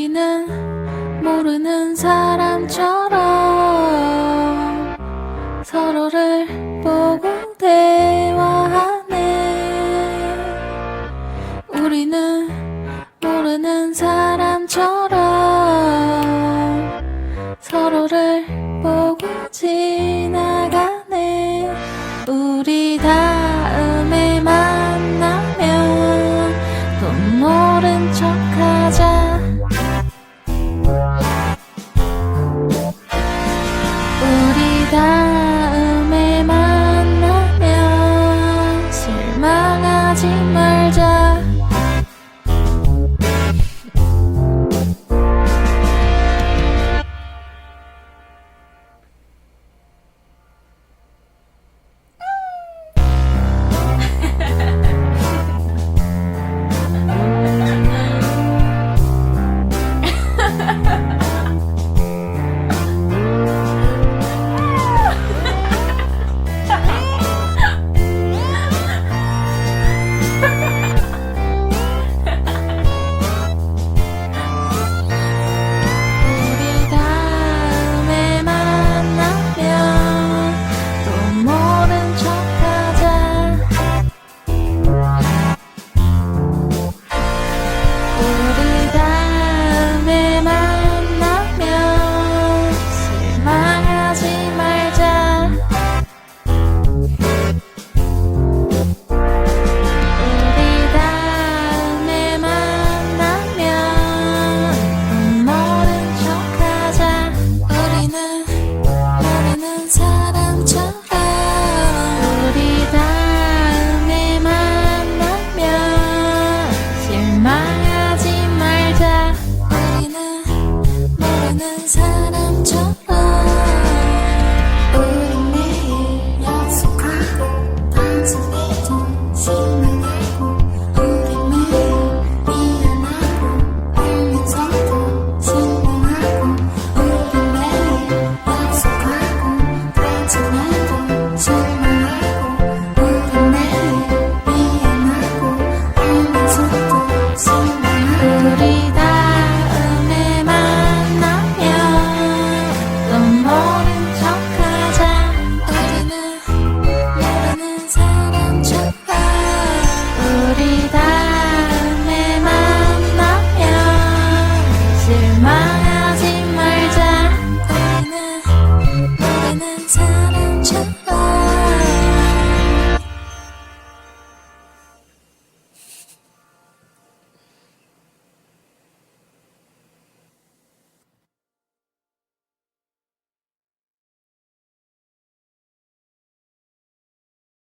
우리는 모르는 사람처럼 서로를 보고 대화하네. 우리는 모르는 사람 바람 쳐 Chapa.